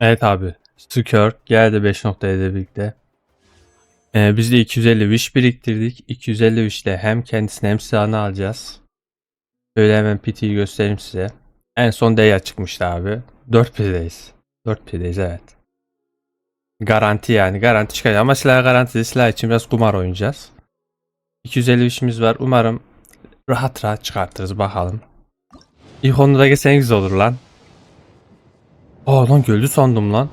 Evet abi. Skirk geldi 5.7 birlikte. Ee, biz de 250 wish biriktirdik. 250 wish ile hem kendisine hem silahını alacağız. Böyle hemen PT'yi göstereyim size. En son Deya çıkmıştı abi. 4 P'deyiz. 4 P'deyiz evet. Garanti yani. Garanti çıkacak ama silah garantili. Silah için biraz kumar oynayacağız. 250 wish'imiz var. Umarım rahat rahat çıkartırız bakalım. İlk onu da geçen güzel olur lan. Aa lan gördü sandım lan.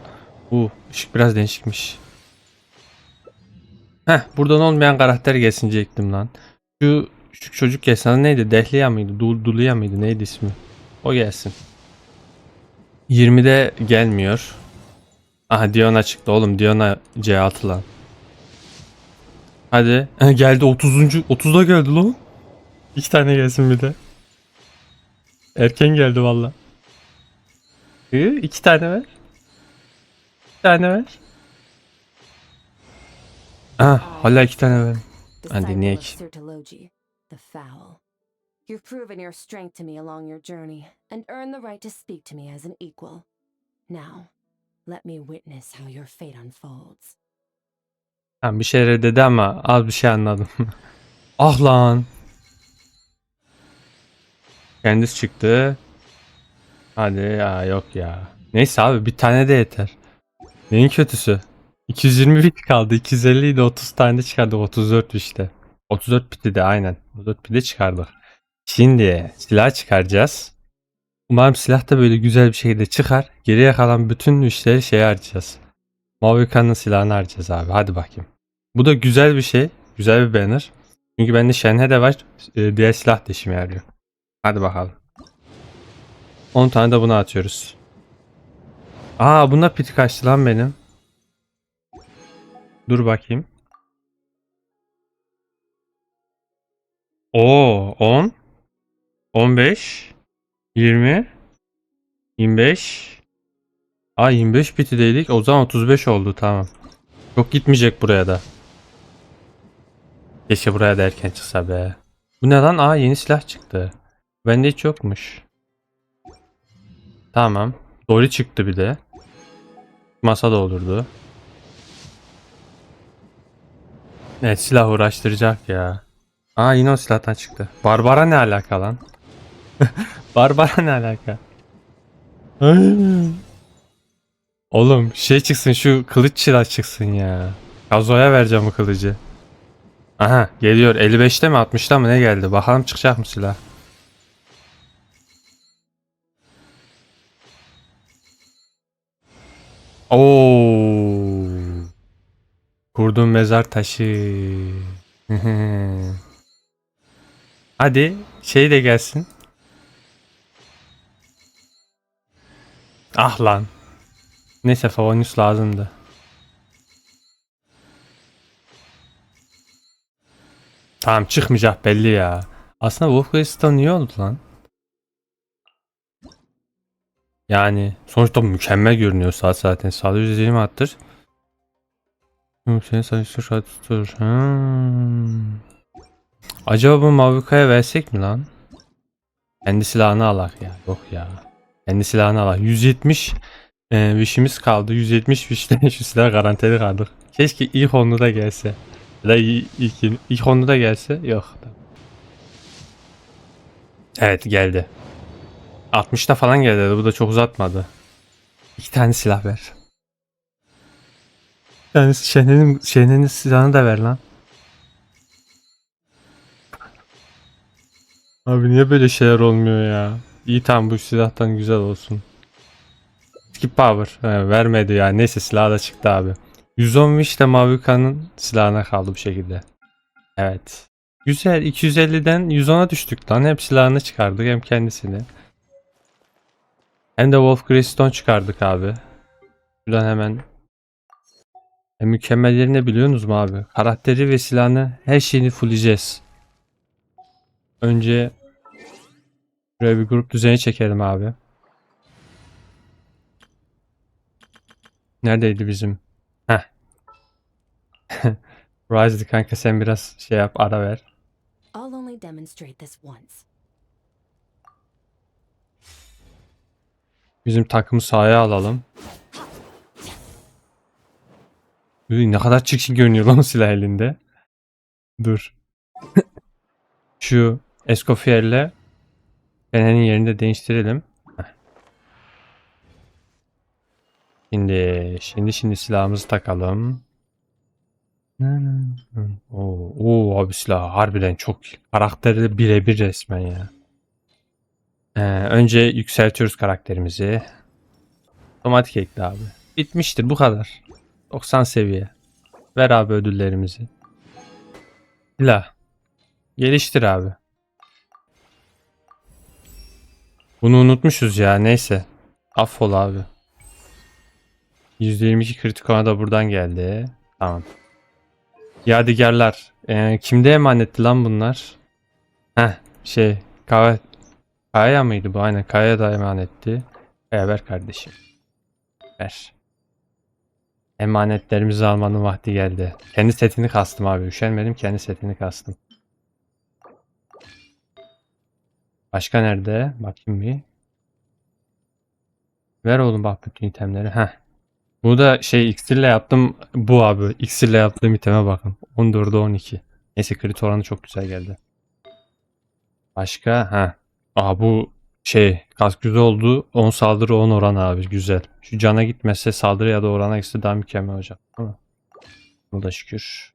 Bu ışık biraz değişikmiş. Heh buradan olmayan karakter gelsin lan. Şu, şu çocuk gelsin neydi? Dehliya mıydı? Dul, Duluya mıydı? Neydi ismi? O gelsin. 20'de gelmiyor. Aha Diona çıktı oğlum. Diona C6 lan. Hadi. Geldi 30. 30'da geldi lan. İki tane gelsin bir de. Erken geldi valla. Hı, iki tane ver. İki tane ver. Ah, hala iki tane ver. Sirtologi, the Foul. You've proven your strength to me along your journey and earned the right to speak to me as an equal. Now, let me witness how your fate unfolds. Tamam bir şeyler dedi ama az bir şey anladım. ah lan. Kendisi çıktı. Hadi ya yok ya. Neyse abi bir tane de yeter. Neyin kötüsü? 220 bit kaldı. 250 idi 30 tane de çıkardık. 34 işte. 34 biti de aynen. 34 biti de çıkardık. Şimdi silah çıkaracağız. Umarım silah da böyle güzel bir şekilde çıkar. Geriye kalan bütün işleri şeye harcayacağız. Mavikan'ın silahını harcayacağız abi. Hadi bakayım. Bu da güzel bir şey. Güzel bir banner. Çünkü bende Shenhe de var. e, Diğer silah da işime yarıyor. Hadi bakalım. 10 tane de buna atıyoruz. Aa bunda piti kaçtı lan benim. Dur bakayım. Oo 10 15 20 25 Aa 25 piti dedik. O zaman 35 oldu tamam. Çok gitmeyecek buraya da. Keşke buraya da erken çıksa be. Bu ne lan? Aa yeni silah çıktı. Bende hiç yokmuş. Tamam. Dori çıktı bir de. Masa da olurdu. Evet silah uğraştıracak ya. Aa yine o silahtan çıktı. Barbara ne alaka lan? Barbara ne alaka? Oğlum şey çıksın şu kılıç silah çıksın ya. Kazoya vereceğim bu kılıcı. Aha geliyor 55'te mi 60'ta mı ne geldi? Bakalım çıkacak mı silah? Oo. Kurduğum mezar taşı. Hadi şey de gelsin. Ah lan. Neyse Favonius lazımdı. Tamam çıkmayacak belli ya. Aslında Wolf Crystal niye oldu lan? Yani sonuçta mükemmel görünüyor saat zaten. Sağda 120 attır. Senin sayısı şart tutur. Hmm. Acaba bu Mavika'ya versek mi lan? Kendi silahını alak ya. Yok ya. Kendi silahını alak. 170 e, wish'imiz kaldı. 170 wish'te şu silah garantili kaldık. Keşke ilk onu da gelse. Ya da ilk, ilk onu da gelse. Yok. Evet geldi. 60'ta falan geldi. Bu da çok uzatmadı. İki tane silah ver. Tanesi Şene'nin Şene'nin silahını da ver lan. Abi niye böyle şeyler olmuyor ya? İyi tamam bu silahtan güzel olsun. Skip power. He, vermedi ya. Neyse silah da çıktı abi. 110 işte Mavika'nın silahına kaldı bu şekilde. Evet. Güzel. 250'den 110'a düştük lan. Hem silahını çıkardık hem kendisini. Hem de Wolf Greystone çıkardık abi. Buradan hemen e, mükemmellerini biliyorsunuz mu abi? Karakteri ve silahını her şeyini fullleyeceğiz. Önce Buraya bir grup düzeni çekelim abi. Neredeydi bizim? Heh. Rise'di kanka sen biraz şey yap ara ver. I'll only demonstrate this once. Bizim takımı sahaya alalım. Uy, ne kadar çirkin görünüyor lan silah elinde. Dur. Şu Escoffier'le Fener'in yerini de değiştirelim. Şimdi, şimdi şimdi silahımızı takalım. Oo, oo abi silah harbiden çok iyi. Karakteri birebir resmen ya. Ee, önce yükseltiyoruz karakterimizi. Otomatik ekle abi. Bitmiştir bu kadar. 90 seviye. Ver abi ödüllerimizi. Silah. Geliştir abi. Bunu unutmuşuz ya neyse. Affol abi. %22 kritik ona da buradan geldi. Tamam. Yadigarlar. Ee, kimde emanetti lan bunlar? Heh şey Kaya, Kaya mıydı bu? Aynen Kaya da emanetti. Kaya ver kardeşim. Ver. Emanetlerimizi almanın vakti geldi. Kendi setini kastım abi. Üşenmedim kendi setini kastım. Başka nerede? Bakayım bir. Ver oğlum bak bütün itemleri. Heh. Bu da şey iksirle yaptım. Bu abi. İksirle yaptığım iteme bakın. 14'e 12. Neyse crit oranı çok güzel geldi. Başka? Ha. Aa bu şey kask güzel oldu. 10 saldırı 10 oran abi. Güzel. Şu cana gitmese saldırı ya da orana gitse daha mükemmel olacak. Değil mi? Da şükür.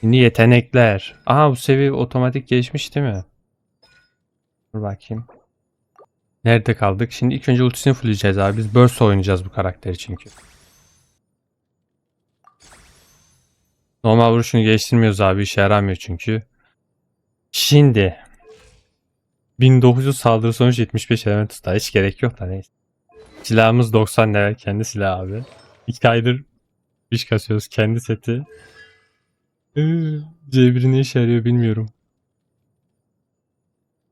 Şimdi yetenekler. Aha bu seviye otomatik gelişmiş değil mi? Dur bakayım. Nerede kaldık? Şimdi ilk önce ultisini fullleyeceğiz abi. Biz burst oynayacağız bu karakteri çünkü. Normal vuruşunu geliştirmiyoruz abi. işe yaramıyor çünkü. Şimdi 1900 saldırı sonuç 75 element tutar. Hiç gerek yok da neyse. Silahımız 90 level. Kendi silah abi. 2 aydır iş kasıyoruz. Kendi seti. Ee, C1 ne işe yarıyor bilmiyorum.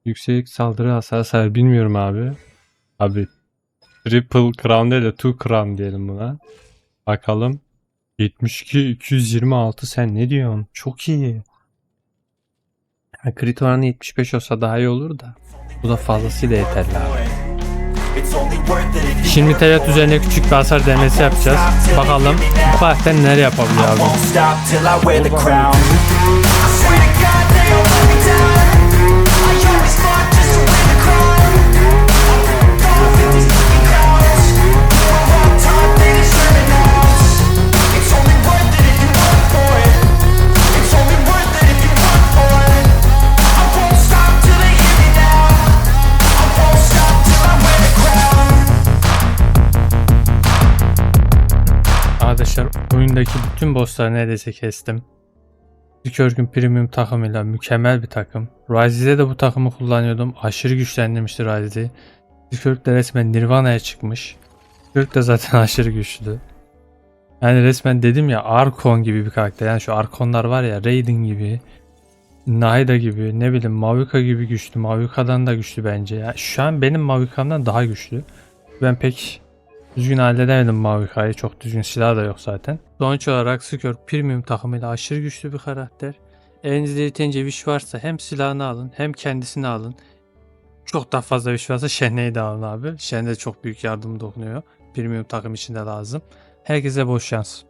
Yüksek saldırı hasar sahip bilmiyorum abi. Abi triple crown değil de two crown diyelim buna. Bakalım. 72 226 sen ne diyorsun? Çok iyi. Ha, crit oranı 75 olsa daha iyi olur da. Bu da fazlasıyla yeterli abi. Şimdi Teyat üzerine küçük bir hasar denesi yapacağız. Bakalım karakter neler yapabiliyor abi. Arkadaşlar oyundaki bütün bossları neredeyse kestim. Dikörgün Premium takımıyla mükemmel bir takım. Rise'de de bu takımı kullanıyordum. Aşırı güçlendirmişti Rise'i. Dikörg de resmen Nirvana'ya çıkmış. Dikörg de zaten aşırı güçlü. Yani resmen dedim ya Arkon gibi bir karakter. Yani şu Arkonlar var ya Raiden gibi. Nahida gibi ne bileyim Mavuka gibi güçlü. Mavuka'dan da güçlü bence. Ya şu an benim Mavuka'mdan daha güçlü. Ben pek Düzgün halledemedim Mavika'yı. Çok düzgün silah da yok zaten. Sonuç olarak Skirk Premium takımıyla aşırı güçlü bir karakter. Elinizde yeterince wish varsa hem silahını alın hem kendisini alın. Çok daha fazla wish varsa Shenne'yi de alın abi. Shen de çok büyük yardım dokunuyor. Premium takım için de lazım. Herkese boş şans.